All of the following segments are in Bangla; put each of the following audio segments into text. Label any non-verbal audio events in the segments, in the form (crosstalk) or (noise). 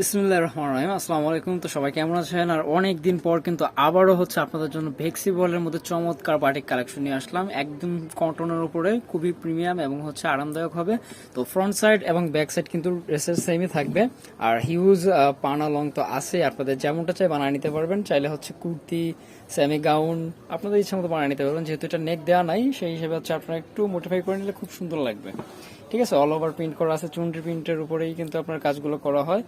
বিসমুল্লাহ রহমান রহিম। আসসালামু আলাইকুম। তো সবাই কেমন আছেন? আর অনেক দিন পর কিন্তু আবারও হচ্ছে আপনাদের জন্য ভেক্সি বলের মধ্যে চমৎকার বাটিক কালেকশন নিয়ে আসলাম। একদম কটনের উপরে, খুবই প্রিমিয়াম এবং হচ্ছে আরামদায়ক হবে। তো ফ্রন্ট সাইড এবং ব্যাক সাইড কিন্তু ড্রেসের সেমই থাকবে। আর হিউজ পানা লং তো আছে আপনাদের যেমনটা চাই বানিয়ে নিতে পারবেন। চাইলে হচ্ছে কুর্তি সেমি গাউন আপনাদের ইচ্ছা মতো বানিয়ে নিতে পারবেন। যেহেতু এটা নেক দেওয়া নাই, সেই হিসেবে হচ্ছে আপনারা একটু মোটিফাই করে নিলে খুব সুন্দর লাগবে। ঠিক আছে? অল ওভার প্রিন্ট করা আছে, চুনরি প্রিন্টের উপরেই কিন্তু আপনার কাজগুলো করা হয়।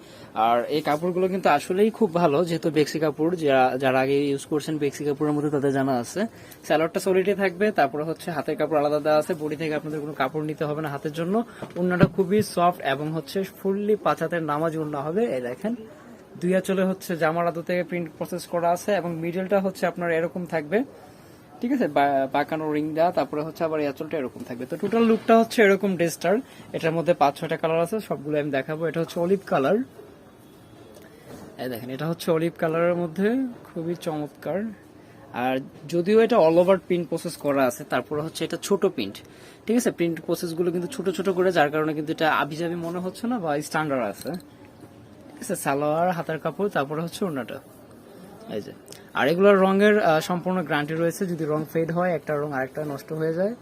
আর এই কাপড়গুলো কিন্তু আসলেই খুব ভালো, যেহেতু বেক্সি কাপড় যারা যারা আগে ইউজ করছেন বেক্সি কাপড়ের মধ্যে তাদের জানা আছে। স্যালোয়ারটা সলিডে থাকবে, তারপরে হচ্ছে হাতের কাপড় আলাদা দেওয়া আছে, বডি থেকে আপনাদের কোনো কাপড় নিতে হবে না হাতের জন্য। উন্নাটা খুবই সফট এবং হচ্ছে ফুললি পাঁচ হাতের নামাজ উন্না হবে, এই দেখেন। দুই চলে হচ্ছে জামার আদু থেকে প্রিন্ট প্রসেস করা আছে এবং মিডলটা হচ্ছে আপনার এরকম থাকবে। ঠিক আছে বাঁকানো রিং দেওয়া তারপরে হচ্ছে আবার ইয়াচলটা এরকম থাকবে। তো টোটাল লুকটা হচ্ছে এরকম ড্রেসটার এটার মধ্যে পাঁচ, ছয়টা কালার আছে, সবগুলো আমি দেখাবো। এটা হচ্ছে অলিভ কালার দেখেন, এটা হচ্ছে অলিভ কালারের মধ্যে, খুবই চমৎকার। আর যদিও এটা অল ওভার প্রিন্ট প্রসেস করা আছে, তারপরে হচ্ছে এটা ছোট প্রিন্ট ঠিক আছে প্রিন্ট প্রসেসগুলো কিন্তু ছোট ছোট করে, যার কারণে কিন্তু এটা আবিজাবি মনে হচ্ছে না, বা স্ট্যান্ডার্ড আছে। ঠিক আছে, সালোয়ার, হাতার কাপড়, তারপরে হচ্ছে ওড়নাটা। এই যে আর এগুলোর রঙের সম্পূর্ণ গ্যারান্টি রয়েছে। যদি রং ফেড হয়, একটা রং আরেকটা নষ্ট হয়ে যায়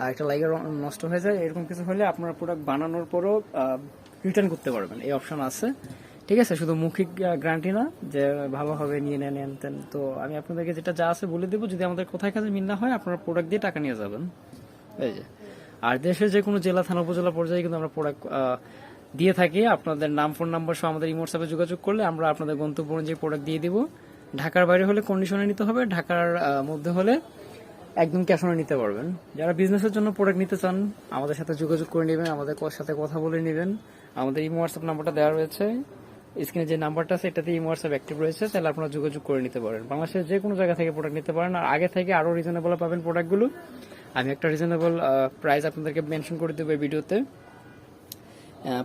আর একটা লাইগের রং নষ্ট হয়ে যায়, এরকম কিছু হলে আপনার প্রোডাক্ট বানানোর পরও রিটার্ন করতে পারবেন। এই অপশন আছে। ঠিক আছে, শুধু মৌখিক গ্যারান্টি না, যে ভালোভাবে নিয়ে নেন নেন, তেন। তো আমি আপনাদেরকে যেটা যা আছে বলে দেবো, যদি আমাদের কোথায় কাজে মিল না হয়, আপনারা প্রোডাক্ট দিয়ে টাকা নিয়ে যাবেন। এই যে। আর দেশের যে কোনো জেলা, থানা, উপজেলা পর্যায়ে কিন্তু আমরা প্রোডাক্ট দিয়ে থাকি। আপনাদের নাম ফোন নাম্বার সহ আমাদের ইমোটসঅ্যাপে যোগাযোগ করলে আমরা আপনাদের গন্তব্য অনুযায়ী প্রোডাক্ট দিয়ে দিব। ঢাকার বাইরে হলে কন্ডিশনে নিতে হবে, ঢাকার মধ্যে হলে একদম ক্যাশ অনে নিতে পারবেন। যারা বিজনেসের জন্য প্রোডাক্ট নিতে চান, আমাদের সাথে যোগাযোগ করে নেবেন, আমাদের সাথে কথা বলে নেবেন। আমাদের ইমো হোয়াটসঅ্যাপ নাম্বারটা দেওয়া রয়েছে। স্ক্রিনে যে নাম্বারটা আছে এটাতে ইমো হোয়াটসঅ্যাপ অ্যাক্টিভ রয়েছে, তাহলে আপনারা যোগাযোগ করে নিতে পারেন। বাংলাদেশের যে কোনো জায়গা থেকে প্রোডাক্ট নিতে পারেন, আর আগে থেকে আরও রিজনেবল পাবেন প্রোডাক্টগুলো আমি একটা রিজনেবল প্রাইস আপনাদেরকে মেনশন করে দেবো এই ভিডিওতে।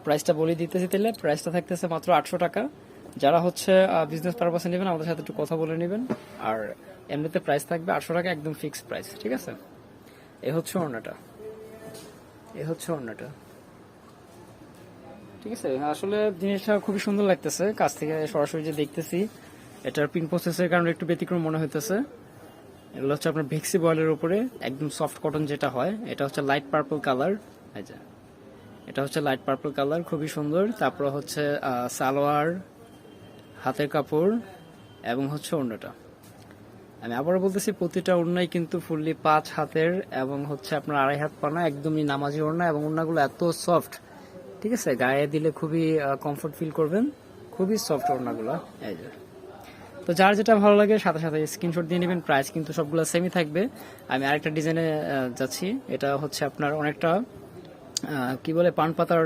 প্রাইসটা বলে দিতেছি তাহলে। প্রাইসটা থাকতেছে মাত্র আটশো টাকা। যারা হচ্ছে বিজনেস পারপাসে নেবেন, আমাদের সাথে একটু কথা বলে নেবেন। আর এমনিতে প্রাইস থাকবে আটশো টাকা একদম ফিক্সড প্রাইস ঠিক আছে? এ হচ্ছে ওড়নাটা। এ হচ্ছে ওড়নাটা। ঠিক আছে? আসলে জিনিসটা খুবই সুন্দর লাগতেছে। কাছ থেকে সরাসরি যে দেখতেছি, এটার পিন প্রসেসের কারণে একটু ব্যতিক্রম মনে হইতেছে। এগুলো হচ্ছে আপনার ভেক্সি বয়েলের উপরে, একদম সফট কটন যেটা হয়, এটা হচ্ছে লাইট পার্পল কালার যে, এটা হচ্ছে লাইট পার্পল কালার খুবই সুন্দর। তারপর হচ্ছে সালোয়ার হাতের কাপড় এবং হচ্ছে ওড়নাটা আমি আবারও বলতেছি, প্রতিটা ওড়নাই কিন্তু ফুললি পাঁচ হাতের এবং হচ্ছে আপনার আড়াই হাত পানা, একদমই নামাজি ওড়না এবং ওড়নাগুলো এত সফট ঠিক আছে? গায়ে দিলে খুবই কমফোর্ট ফিল করবেন। খুবই সফট ওড়নাগুলো, এই যে। তো যার যেটা ভালো লাগে, সাথে সাথে স্ক্রিনশট দিয়ে নেবেন প্রাইস কিন্তু সবগুলো সেমই থাকবে। আমি আরেকটা ডিজাইনে যাচ্ছি। এটা হচ্ছে আপনার অনেকটা কি বলে, পান পাতার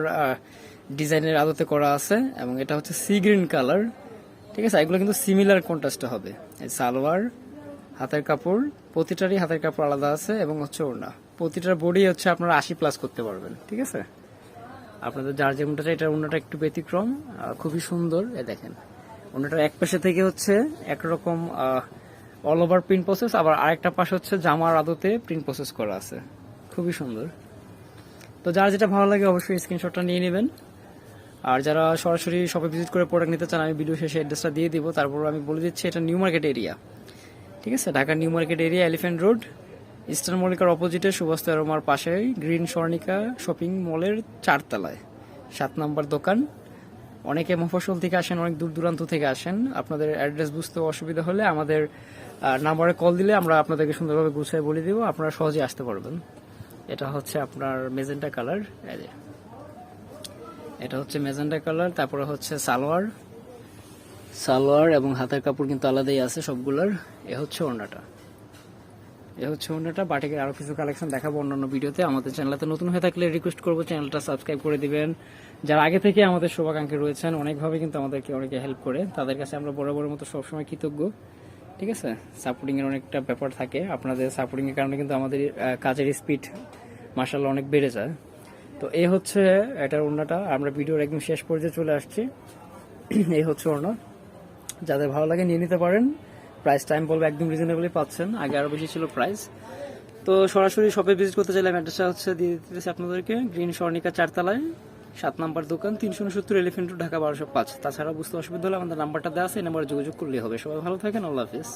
ডিজাইনের আদতে করা আছে এবং এটা হচ্ছে সি গ্রিন কালার ঠিক আছে, এগুলো কিন্তু সিমিলার কন্ট্রাস্টে হবে। এই সালোয়ার, হাতের কাপড়, প্রতিটারই হাতের কাপড় আলাদা আছে এবং হচ্ছে ওড়না। প্রতিটার বডি হচ্ছে আপনারা আশি প্লাস করতে পারবেন, ঠিক আছে? আপনাদের যার যেমনটা চাই এটার ওড়নাটা একটু ব্যতিক্রম খুবই সুন্দর। এ দেখেন, ওড়নাটার এক পাশে থেকে হচ্ছে একরকম অল ওভার প্রিন্ট প্রসেস আবার আরেকটা পাশে হচ্ছে জামার আদতে প্রিন্ট প্রসেস করা আছে। খুবই সুন্দর। তো যার যেটা ভালো লাগে অবশ্যই স্ক্রিনশটটা নিয়ে নেবেন। আর যারা সরাসরি শপে ভিজিট করে প্রোডাক্ট নিতে চান, আমি ভিডিও শেষে অ্যাড্রেসটা দিয়ে দিব। তারপর আমি বলে দিচ্ছি, এটা নিউ মার্কেট এরিয়া ঠিক আছে? ঢাকার New Market area Elephant Road Eastern মল্লিকার অপোজিটে সুভাষ রোমার পাশেই গ্রিন স্বর্ণিকা শপিং মলের চারতলায়। সাত নম্বর দোকান। অনেকে মফস্বল থেকে আসেন, অনেক দূর দূরান্ত থেকে আসেন। আপনাদের অ্যাড্রেস বুঝতে অসুবিধা হলে আমাদের নাম্বারে কল দিলে আমরা আপনাদেরকে সুন্দরভাবে গুছিয়ে বলে দিব। আপনারা সহজে আসতে পারবেন। এটা হচ্ছে আপনার মেজেন্টা কালার এটা হচ্ছে মেজেন্টা কালার, তারপরে হচ্ছে সালোয়ার। সালোয়ার এবং হাতের কাপড় কিন্তু আলাদাই আছে সবগুলোর। এ হচ্ছে ওড়নাটা। এ হচ্ছে ওড়নাটা। বাটিকের আরও কিছু কালেকশন দেখাবো অন্যান্য ভিডিওতে। আমাদের চ্যানেলতে নতুন হয়ে থাকলে রিকোয়েস্ট করব, চ্যানেলটা সাবস্ক্রাইব করে দিবেন। যারা আগে থেকে আমাদের শুভাকাঙ্ক্ষী রয়েছেন, অনেকভাবে কিন্তু আমাদেরকে অনেকে হেল্প করে। তাদের কাছে আমরা বড় মতো সবসময় কৃতজ্ঞ। ঠিক আছে? সাপোর্টিং এর অনেকটা ব্যাপার থাকে। আপনাদের সাপোর্টিং এর কারণে কিন্তু আমাদের কাজের স্পিড মার্শাল অনেক বেড়ে যায়। তো এই হচ্ছে এটার ওড়নাটা। আমরা ভিডিওর একদম শেষ পর্যায়ে চলে আসছি। (clears throat) এই হচ্ছে ওড়না। যাদের ভালো লাগে নিয়ে নিতে পারেন। প্রাইস টাইম বলব একদম রিজনেবলি পাচ্ছেন। আগে আরও বেশি ছিল প্রাইস। তো সরাসরি শপে ভিজিট করতে চাইলে অ্যাড্রেসটা হচ্ছে দিয়ে দিতেছি আপনাদেরকে। গ্রিন স্বর্ণিকা চারতলায়, সাত নাম্বার দোকান, তিনশো উনসত্তর এলিফেন্ট ঢাকা বারোশো পাঁচ। তাছাড়া বুঝতে অসুবিধা হলে আমাদের নাম্বারটা দেওয়া আছে, এই নাম্বারে যোগাযোগ করলেই হবে। সবাই ভালো থাকেন, আল্লাহ হাফিজ।